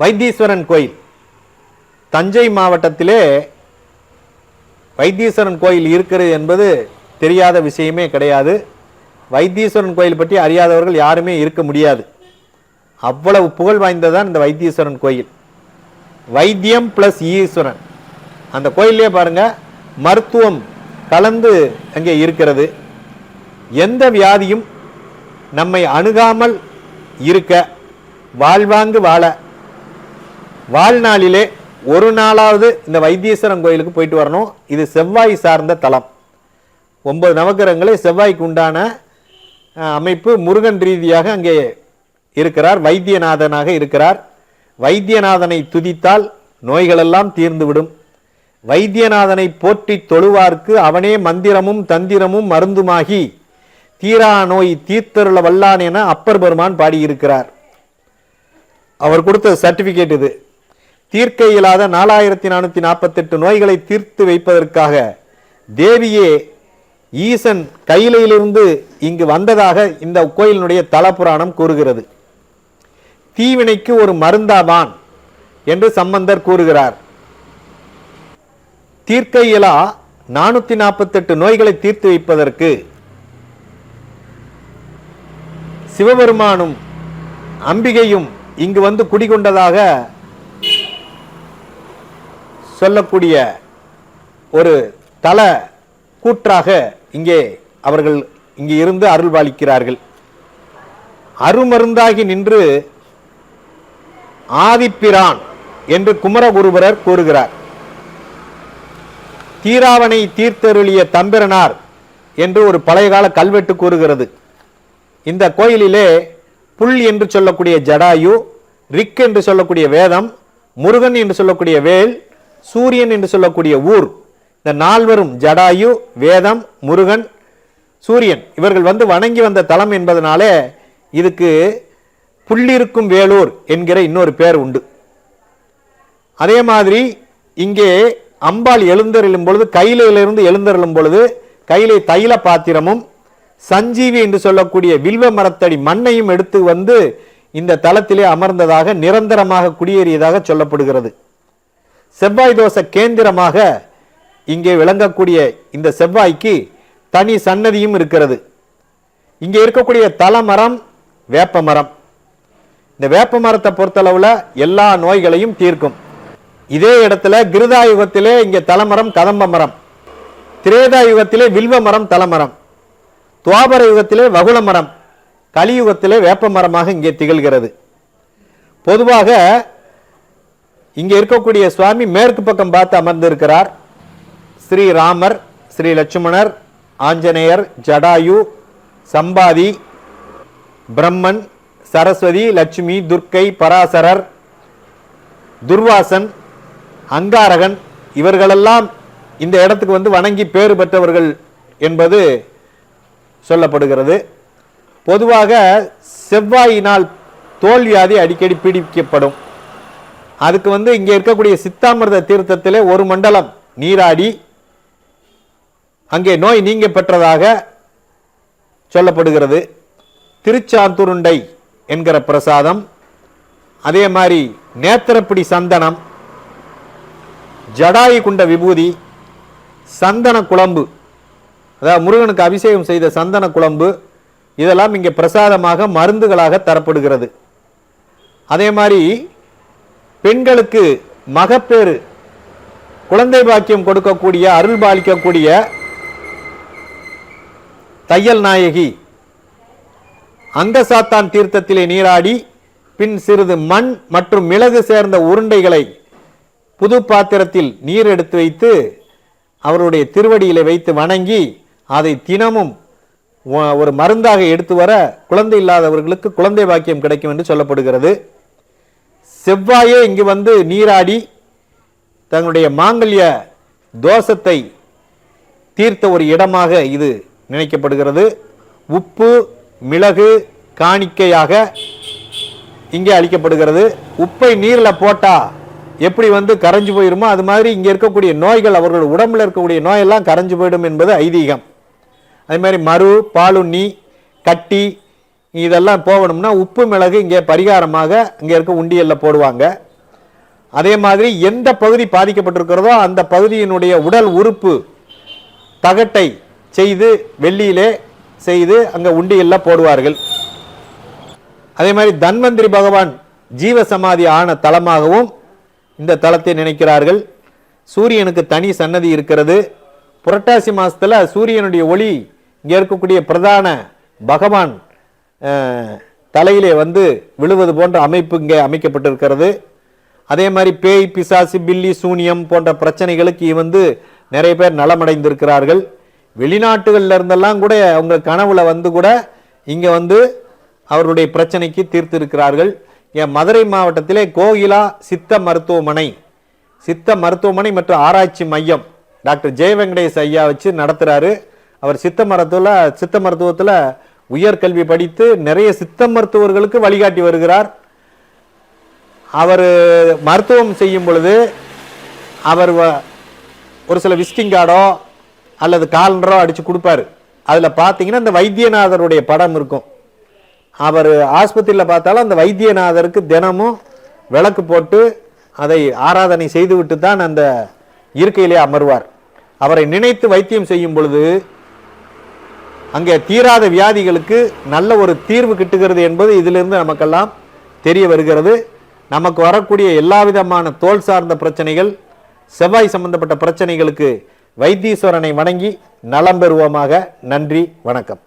வைத்தீஸ்வரன் கோயில். தஞ்சை மாவட்டத்திலே வைத்தீஸ்வரன் கோயில் இருக்கிறது என்பது தெரியாத விஷயமே கிடையாது. வைத்தீஸ்வரன் கோயில் பற்றி அறியாதவர்கள் யாருமே இருக்க முடியாது. அவ்வளவு புகழ் வாய்ந்ததான் இந்த வைத்தீஸ்வரன் கோயில். வைத்தியம் ப்ளஸ் ஈஸ்வரன். அந்த கோயிலே பாருங்க மருத்துவம் கலந்து அங்கே இருக்கிறது. எந்த வியாதியும் நம்மை அணுகாமல் இருக்க வாழ்வாங்கு வாழ வாழ்நாளிலே ஒரு நாளாவது இந்த வைத்தீஸ்வரன் கோயிலுக்கு போயிட்டு வரணும். இது செவ்வாய் சார்ந்த தலம். ஒன்பது நவக்கிரகங்களே செவ்வாய்க்கு உண்டான அமைப்பு முருகன் ரீதியாக அங்கே இருக்கிறார். வைத்தியநாதனாக இருக்கிறார். வைத்தியநாதனை துதித்தால் நோய்களெல்லாம் தீர்ந்துவிடும். வைத்தியநாதனை போற்றி தொழுவார்க்கு அவனே மந்திரமும் தந்திரமும் மருந்துமாகி தீரா நோய் தீர்த்தருள வல்லான் என அப்பர் பெருமான் பாடியிருக்கிறார். அவர் கொடுத்த சர்டிஃபிகேட் இது. தீர்க்க இயலாத நாலாயிரத்தி நானூற்றி நாற்பத்தெட்டு நோய்களை தீர்த்து வைப்பதற்காக தேவியே ஈசன் கையிலிருந்து இங்கு வந்ததாக இந்த கோயிலினுடைய தலபுராணம் கூறுகிறது. தீவினைக்கு ஒரு மருந்தாவான் என்று சம்பந்தர் கூறுகிறார். தீர்க்க இயலா நானூற்றி நாற்பத்தெட்டு நோய்களை தீர்த்து வைப்பதற்கு சிவபெருமானும் அம்பிகையும் இங்கு வந்து குடிகொண்டதாக சொல்லக்கூடிய ஒரு தல கூற்றாக இங்கே அவர்கள் இங்கே இருந்து அருள்பாலிக்கிறார்கள் அருமருந்தாகி நின்று ஆதிப்பிரான் என்று குமரகுருபரர் கூறுகிறார். தீராவனை தீர்த்தருளிய தம்பிரனார் என்று ஒரு பழைய கால கல்வெட்டு கூறுகிறது. இந்த கோயிலிலே புல் என்று சொல்லக்கூடிய ஜடாயு ரிக் என்று சொல்லக்கூடிய வேதம் முருகன் என்று சொல்லக்கூடிய வேல் சூரியன் என்று சொல்லக்கூடிய ஊர். இந்த நால்வரும் ஜடாயு வேதம் முருகன் சூரியன். இவர்கள் வந்து வணங்கி வந்த தலம் என்பதனாலே இதுக்கு புள்ளிருக்கும் வேலூர் என்கிற இன்னொரு பேர் உண்டு. அதே மாதிரி இங்கே அம்பாள் எழுந்தருளும் பொழுது கையிலிருந்து எழுந்தருளும் பொழுது கையிலே தைல பாத்திரமும் சஞ்சீவி என்று சொல்லக்கூடிய வில்வ மரத்தடி மண்ணையும் எடுத்து வந்து இந்த தலத்திலே அமர்ந்ததாக நிரந்தரமாக குடியேறியதாக சொல்லப்படுகிறது. செவ்வாய் தோச கேந்திரமாக இங்கே விளங்கக்கூடிய இந்த செவ்வாய்க்கு தனி சன்னதியும் இருக்கிறது. இங்கே இருக்கக்கூடிய தலமரம் வேப்ப மரம் இந்த வேப்ப மரத்தை பொறுத்தளவில் எல்லா நோய்களையும் தீர்க்கும். இதே இடத்துல கிருதா யுகத்திலே இங்கே தலமரம் கதம்ப மரம் திரேதா யுகத்திலே வில்வ மரம் தலமரம். துவாபர யுகத்திலே வகுள மரம் கலியுகத்திலே வேப்ப மரமாக இங்கே திகழ்கிறது. பொதுவாக இங்கே இருக்கக்கூடிய சுவாமி மேற்கு பக்கம் பார்த்து அமர்ந்திருக்கிறார். ஸ்ரீ ராமர் ஸ்ரீ லட்சுமணர் ஆஞ்சநேயர் ஜடாயு சம்பாதி பிரம்மன் சரஸ்வதி லட்சுமி துர்க்கை பராசரர் துர்வாசன் அங்காரகன் இவர்களெல்லாம் இந்த இடத்துக்கு வந்து வணங்கி பேறு பெற்றவர்கள் என்பது சொல்லப்படுகிறது. பொதுவாக செவ்வாயினால் தோல்வியாதி அடிக்கடி பீடிக்கப்படும். அதுக்கு வந்து இங்கே இருக்கக்கூடிய சித்தாமிர்த தீர்த்தத்திலே ஒரு மண்டலம் நீராடி அங்கே நோய் நீங்க பெற்றதாக சொல்லப்படுகிறது. திருச்சாந்துருண்டை என்கிற பிரசாதம் அதே மாதிரி நேத்திரப்பிடி சந்தனம் ஜடாயு குண்ட விபூதி சந்தன குழம்பு அதாவது முருகனுக்கு அபிஷேகம் செய்த சந்தன குழம்பு இதெல்லாம் இங்கே பிரசாதமாக மருந்துகளாக தரப்படுகிறது. அதே மாதிரி பெண்களுக்கு மகப்பேறு குழந்தை பாக்கியம் கொடுக்கக்கூடிய அருள் பாலிக்கக்கூடிய தையல் நாயகி. அங்கசாத்தான் தீர்த்தத்திலே நீராடி பின் சிறிது மண் மற்றும் மிளகு சேர்ந்த உருண்டைகளை புது பாத்திரத்தில் நீர் எடுத்து வைத்து அவருடைய திருவடியிலே வைத்து வணங்கி அதை தினமும் ஒரு மருந்தாக எடுத்து வர குழந்தை இல்லாதவர்களுக்கு குழந்தை பாக்கியம் கிடைக்கும் என்று சொல்லப்படுகிறது. செவ்வாயே இங்கு வந்து நீராடி தங்களுடைய மாங்கல்ய தோஷத்தை தீர்த்த ஒரு இடமாக இது நினைக்கப்படுகிறது. உப்பு மிளகு காணிக்கையாக இங்கே அளிக்கப்படுகிறது. உப்பை நீரில் போட்டால் எப்படி வந்து கரைஞ்சு போயிருமோ அது மாதிரி இங்கே இருக்கக்கூடிய நோய்கள் அவர்கள் உடம்பில் இருக்கக்கூடிய நோயெல்லாம் கரைஞ்சு போயிடும் என்பது ஐதீகம். அதே மாதிரி மறு பாலுண்ணி கட்டி இதெல்லாம் போகணும்னா உப்பு மிளகு இங்கே பரிகாரமாக இங்கே இருக்க உண்டியல்ல போடுவாங்க. அதே மாதிரி எந்த பகுதி பாதிக்கப்பட்டிருக்கிறதோ அந்த பகுதியினுடைய உடல் உறுப்பு தகட்டை செய்து வெள்ளியிலே செய்து அங்கே உண்டியல்ல போடுவார்கள். அதே மாதிரி தன்வந்திரி பகவான் ஜீவ சமாதி ஆன தலமாகவும் இந்த தலத்தை நினைக்கிறார்கள். சூரியனுக்கு தனி சன்னதி இருக்கிறது. புரட்டாசி மாதத்தில் சூரியனுடைய ஒளி இங்கே இருக்கக்கூடிய பிரதான பகவான் தலையிலே வந்து விழுவது போன்ற அமைப்பு இங்கே அமைக்கப்பட்டிருக்கிறது. அதே மாதிரி பேய் பிசாசு பில்லி சூனியம் போன்ற பிரச்சனைகளுக்கு வந்து நிறைய பேர் நலமடைந்திருக்கிறார்கள். வெளிநாட்டுகளில் இருந்தெல்லாம் கூட அவங்க கனவுல வந்து கூட இங்கே வந்து அவருடைய பிரச்சனைக்கு தீர்த்திருக்கிறார்கள். என் மதுரை மாவட்டத்திலே கோகிலா சித்த மருத்துவமனை சித்த மருத்துவமனை மற்றும் ஆராய்ச்சி மையம் டாக்டர் ஜெய வெங்கடேஷ் ஐயா வச்சு நடத்துகிறாரு அவர் சித்த மருத்துவத்தில் சித்த மருத்துவத்தில் உயர்கல்வி படித்து நிறைய சித்த மருத்துவர்களுக்கு வழிகாட்டி வருகிறார். அவர் மருத்துவம் செய்யும் பொழுது அவர் வ- ஒரு சில விசிட்டிங் கார்டோ அல்லது காலண்டரோ அடித்து கொடுப்பாரு. அதில் பார்த்தீங்கன்னா இந்த வைத்தியநாதருடைய படம் இருக்கும். அவர் ஆஸ்பத்திரியில் பார்த்தாலும் அந்த வைத்தியநாதருக்கு தினமும் விளக்கு போட்டு அதை ஆராதனை செய்துவிட்டு தான் அந்த இருக்கையிலே அமர்வார். அவரை நினைத்து வைத்தியம் செய்யும் பொழுது அங்கே தீராத வியாதிகளுக்கு நல்ல ஒரு தீர்வு கிட்டுகிறது என்பது இதிலிருந்து நமக்கெல்லாம் தெரிய வருகிறது. நமக்கு வரக்கூடிய எல்லா விதமான தோல் சார்ந்த பிரச்சனைகள் செவ்வாய் சம்பந்தப்பட்ட பிரச்சனைகளுக்கு வைத்தீஸ்வரனை வணங்கி நலம் பெறுவோமாக. நன்றி வணக்கம்.